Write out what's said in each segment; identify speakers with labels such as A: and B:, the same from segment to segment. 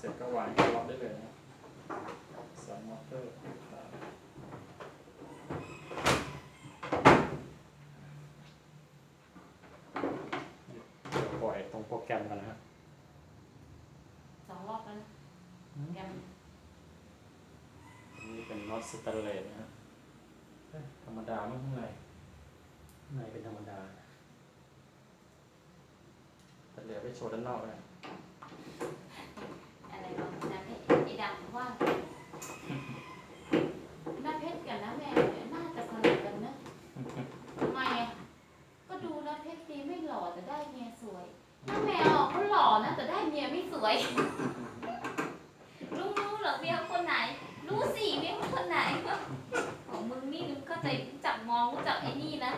A: เสร็จก็วางเข้าล็อกได้เลยนะครับสองมอเตอร์เดี๋ยวปล่อยตรงโปรแกรมกันนะฮะ
B: สองรอบแล้วนะแกม
A: อันนี้เป็นน็อตสแตนเลสนะฮะเอ้ยธรรมดาไม่ข้างในข้างในเป็นธรรมดาแต่เหลือไปโชว์ด้านนอกเลย
B: อะไรวะน้าเพชรไอ้ดำว่าน้าเพชรกับน้าแมวเนี่ยน่าจะสนิทกันนะทำไมอะก็ดูน้าเพชรดีไม่หล่อแต่ได้เมียสวยน้าแมวเขาหล่อนะแต่ได้เมียไม่สวยรู้รู้เหรอเมียคนไหน รู้สิเมียคนไหนของมึงนี่มึงเข้าใจรู้จัก มองรู้จักไอ้นี่นะ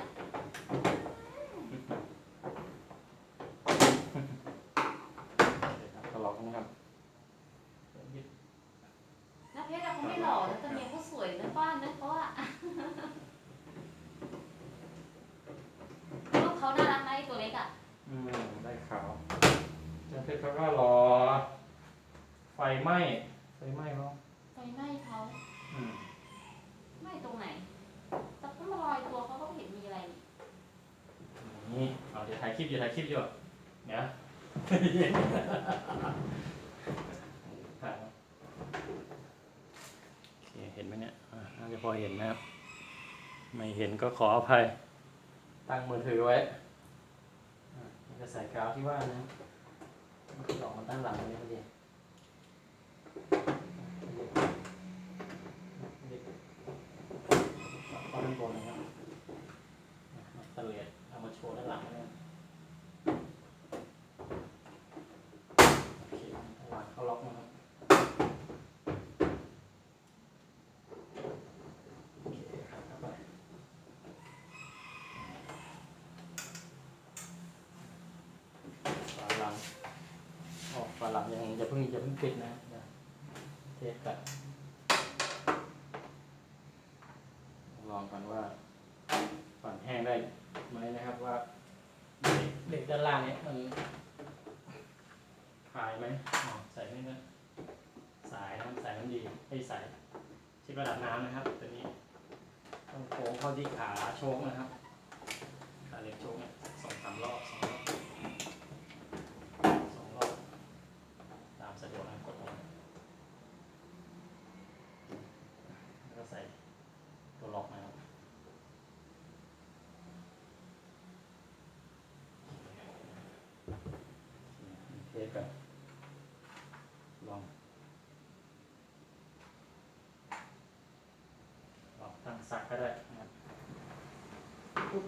A: โอเคครับก็ล็อกนะครับยึด
B: น้าเพชรอะเขาไม่หล่อนะแต่เมียเขาสวยนะบ้านนะเพราะว่าลูกเขาน่ารักนะไอ้ตัวเล็กอะ
A: อืมได้ขาวเจ้าเพชรเขาก็รอ ไฟไหม้ ไฟไหม้เขา
B: ไฟไหม้เขา
A: อืม
B: ไหม้ตรงไหน แต่ก็มารอยตัวเขาก็ไม่เห็นมีอะไรนี่
A: นี่เอาเดี๋ยวถ่ายคลิปอยู่ถ่ายคลิปอยู่เนี่ยถ่ายโอเคเห็นไหมเนี่ยอ่าน่าจะพอเห็นนะครับ ไม่เห็นก็ขออภัย ตั้งมือถือไว้อ่านี่ก็ใส่กาวที่ว่านะมันก็ออกมาตั้งหลังเลยพอดีเอาด้านบนนะครับมาเตลียดเอามาโชว์ด้านหลังเลยโอเคหลังเข้าล็อกนะครับโอเคครับเข้าไป ฝา หลัง ออกฝาหลังยังจะเพิ่งจะเพิ่งปิดนะเทสกันลองกันว่าปั่นแห้งได้ไหมนะครับว่าเหล็กเด็กด้านล่างเนี้ยมันหายไหมอ๋อใส่นี่นะสายนะครับสายน้ำดีให้ใส่เช็คระดับน้ำนะครับตัวนี้ต้องโค้งเข้าที่ขาโชคนะครับขาเหล็กโชคเนี่ยสองสามรอบสองรอบสองรอบตามสะดวกนะกดลงแล้วก็ใส่ตัวล็อกนะครับเทสกันลอง ลองตั้งสักก็ได้นะครับปุ๊บ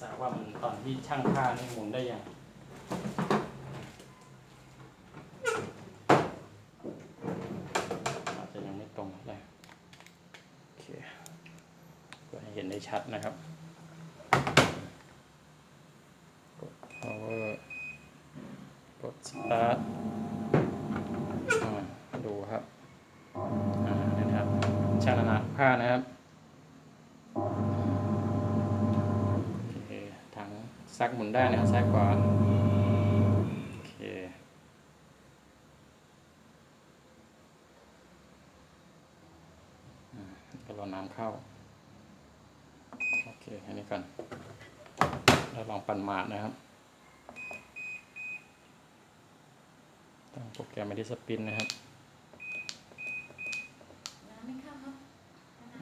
A: สักว่ามันตอนที่ช่างผ้านี่หมุนได้ยังอาจจะยังไม่ตรงเลยโอเคเพื่อให้เห็นได้ชัดนะครับ กด power กด start อ่าดูครับ อ่านี่นะครับช่างขนาดผ้านะครับ โอเค ถัง ซักหมุนได้นะครับซ้ายขวาโอเคก็รอน้ำเข้า โอเค อันนี้ก่อนแล้วลองปั่นหมาดนะครับตั้งโปรแกรมไปที่สปินนะครับ
B: น้ำไม่เข้าครับ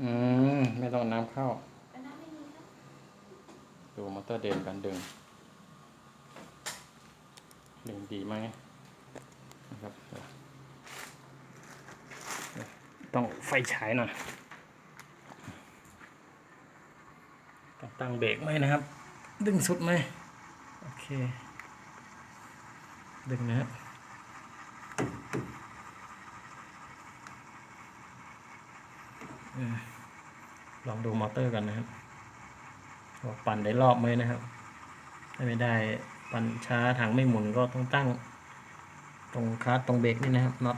A: อืม ไม่ต้องน้ำเข้า
B: แต่น้ำไม่มีครับ
A: ดูมอเตอร์เดินกันดึง ดึงดีไหมนะครับ ต้องไฟฉายหน่อยต้องตั้งเบรกไหมนะครับ ดึงสุดไหมโอเค ดึงนะครับลองดูมอเตอร์กันนะครับ ปั่นได้รอบไหมนะครับ ถ้าไม่ได้ปั่นช้าถังไม่หมุนก็ต้องตั้ง ตรงคัสตรงเบรกนี่นะครับน็อต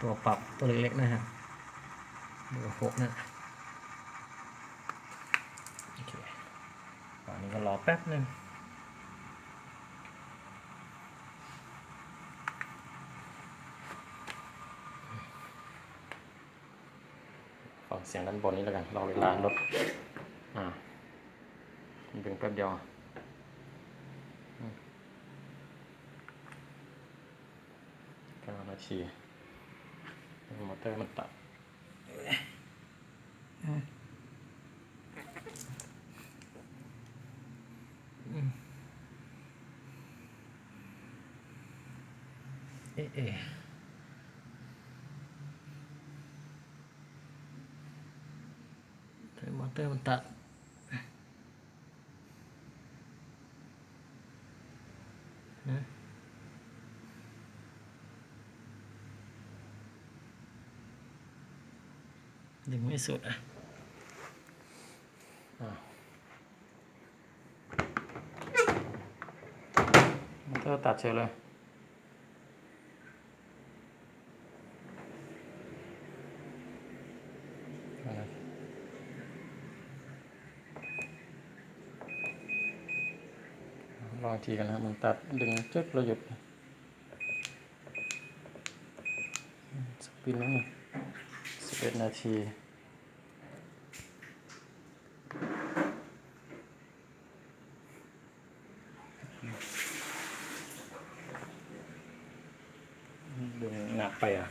A: ตัวปรับตัวเล็กๆนะครับเบอร์หกนะโอเคตอนนี้ก็รอแป๊บนึงฟังเสียงด้านบนนี้แล้วกันรอเวลารถอ่า ดึงแป๊บเดียวเก้านาทีมอเตอร์มันตัดเอ๊ะเอ๊ะมอเตอร์มันตัด นะดึงไม่สุดอะอะมอเตอร์ตัดเฉยเลยเอาละ ลองอีกทีกันนะมันตัดดึงจึ๊กเราหยุดสปินแล้วนี่สิบเอ็ดนาที ดึงหนักไปอะ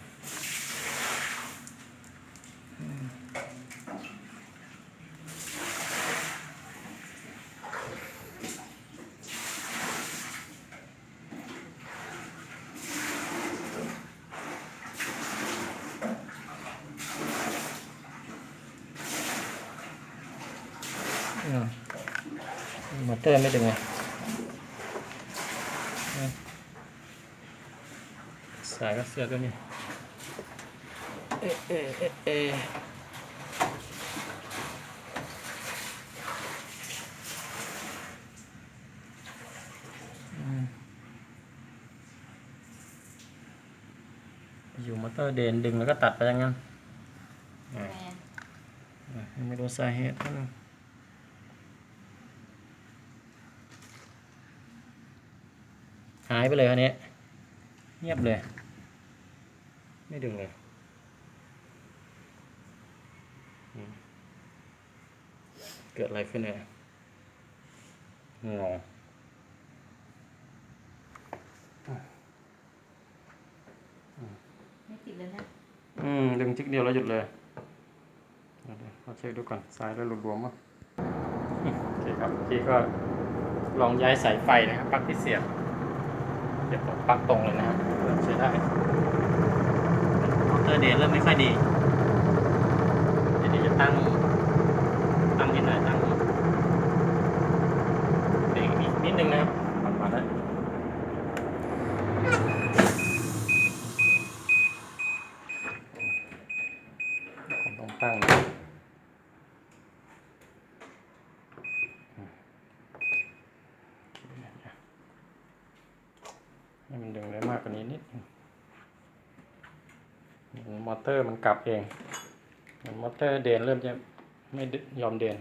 A: อืมมอ เตอร์ไม่ดึงไงอืมสายก็เสือกก็มีเอะเอะเอะเอะอืมอยู่มอเตอร์เดนดึงแล้วก็ตัดไปอยังงั้น
B: แมน
A: อะยังไม่รู้สาเหตุนะายไปเลยอันนี้ เงียบเลย ไม่ดึงเลยอืมเกิดอะไรขึ้นเนี่ยงง
B: ไม่ติดแล้วนะ
A: อืม ดึงจิกเดียวแล้วหยุดเลยเดี๋ยวๆขอเช็คดูก่อนซ้ายแล้วหลุดรวมมั้งอืมโอเคครับเมื่อกี้ก็ลองย้ายสายไฟนะครับปลั๊กที่เสียบ เดี๋ยวปักตรงเลยนะครับเริ่มใช้ได้มอเตอร์เดย์เริ่มไม่ค่อยดี เดี๋ยวจะตั้งที่ไหนตั้งเบรกอีกนิดนึงนะครับผ่านมาได้ผมต้องตั้ง ให้มันดึงได้มากกว่านี้นิดนึงมอ เตอร์มันกลับเองมอเตอร์เดนเริ่มจะไม่ยอมเดน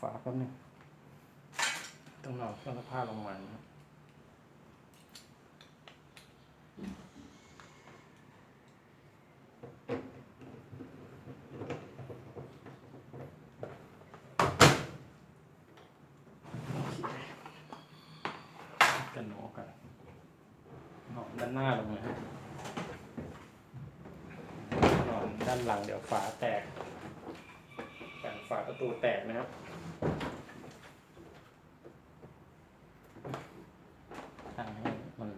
A: ฝาแป๊บนึงต้องเอาเครื่องซักผ้าลงมานะครับ กันหนอกัน หน้าลงเลงนะฮะนอนด้านหลังเดี๋ยวฝาแตกแต่ฝาประตูแตกนะครับตั้งให้มัน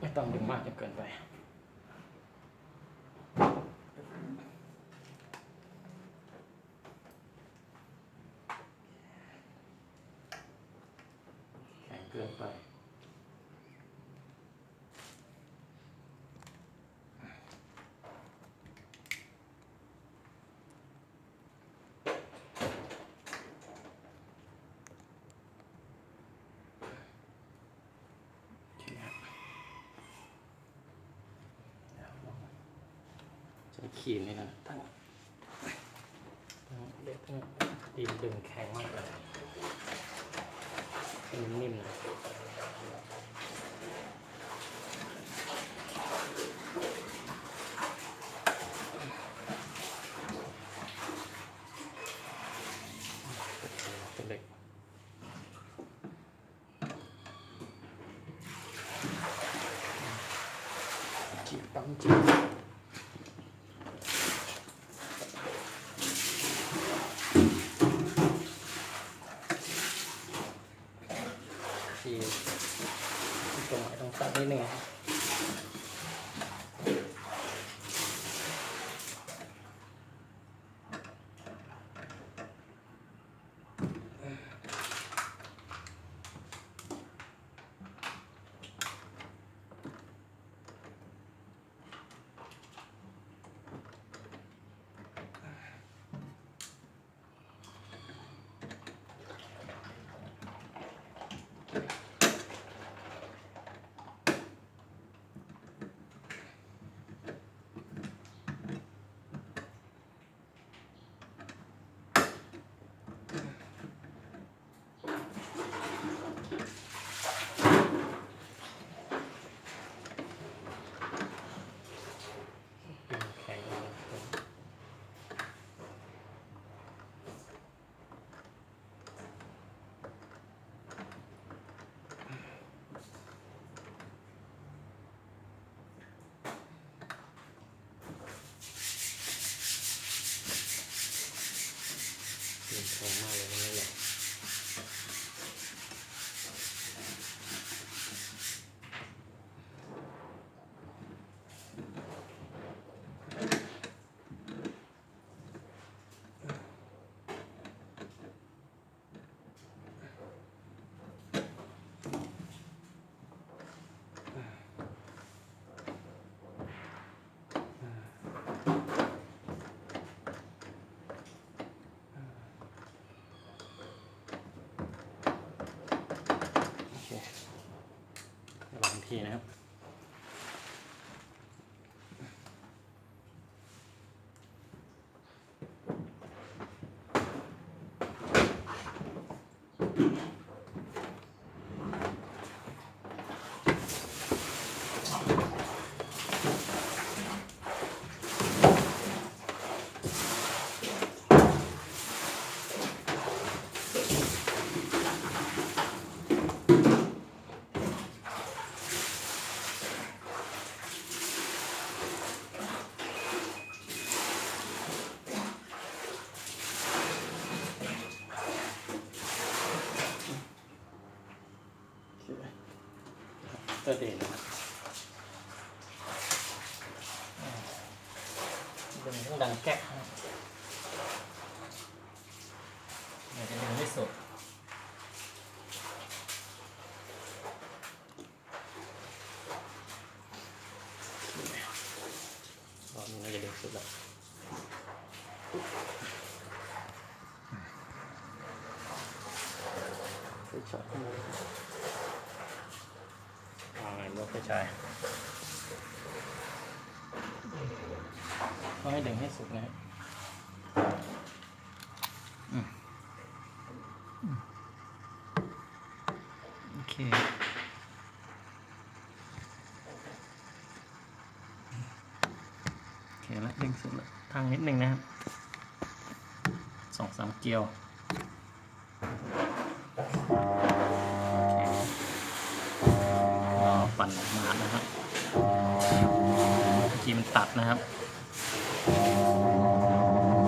A: ไม่ต้องดึงมากจนเกินไป แข็งเกินไป โอเคครับเดี๋ยวลอง ขีดนี่นะทั้งทั้งเด็กทั้งดีนดึงแข็งมากเลยนิ่มๆนะเป็นเหล็ก จีบปั๊มจีบจีบตรงไหน ตรงตัดนิดนึงนะครับดึงแข็งนะครับดึงแข็งมากเลยนะเนี่ย โอเค ลองทีนะครับ ตัวเด่นนะครับดึงต้องดังแก๊กนะครับ เดี๋ยวจะดึงไม่สุดรอบนี้น่าจะดึงสุดแล้วไปช็อตข้างบนวางไงรถไปใช้ต้องให้ดึงให้สุดนะครับอืมอืม โอเคโอเคแล้วดึงสุดแล้วทางนิดนึงนะครับสองสามเกลียวก็ปั่นมานะครับเมื่อกี้มันตัดนะครับ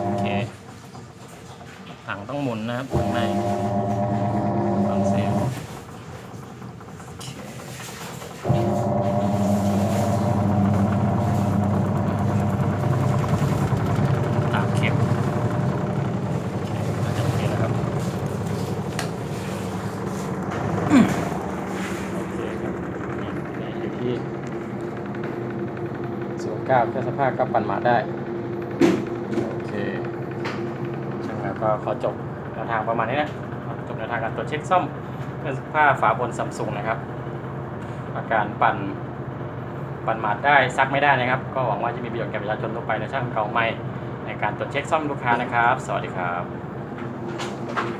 A: โอเคถังต้องหมุนนะครับข้างในฟังเสียงโอเคตามเข็มโอเคน่าจะโอเคแล้วครับ โอเคครับนี่อยู่ที่ศูน ผ้าเครื่องสภาก็ปั่นหมาได้ โอเคช่างแล้วก็ขอจบแนวทางประมาณนี้นะ จบแนวทางการตรวจเช็คซ่อมเครื่องสภาฝาบนซัมซุงนะครับ อาการปั่นปันหมาดได้ซักไม่ได้นะครับ ก็หวังว่าจะมีประโยชน์แก่ประชาชนทั่วไปในช่างเก่าใหม่ในการตรวจเช็คซ่อมลูกค้านะครับ สวัสดีครับ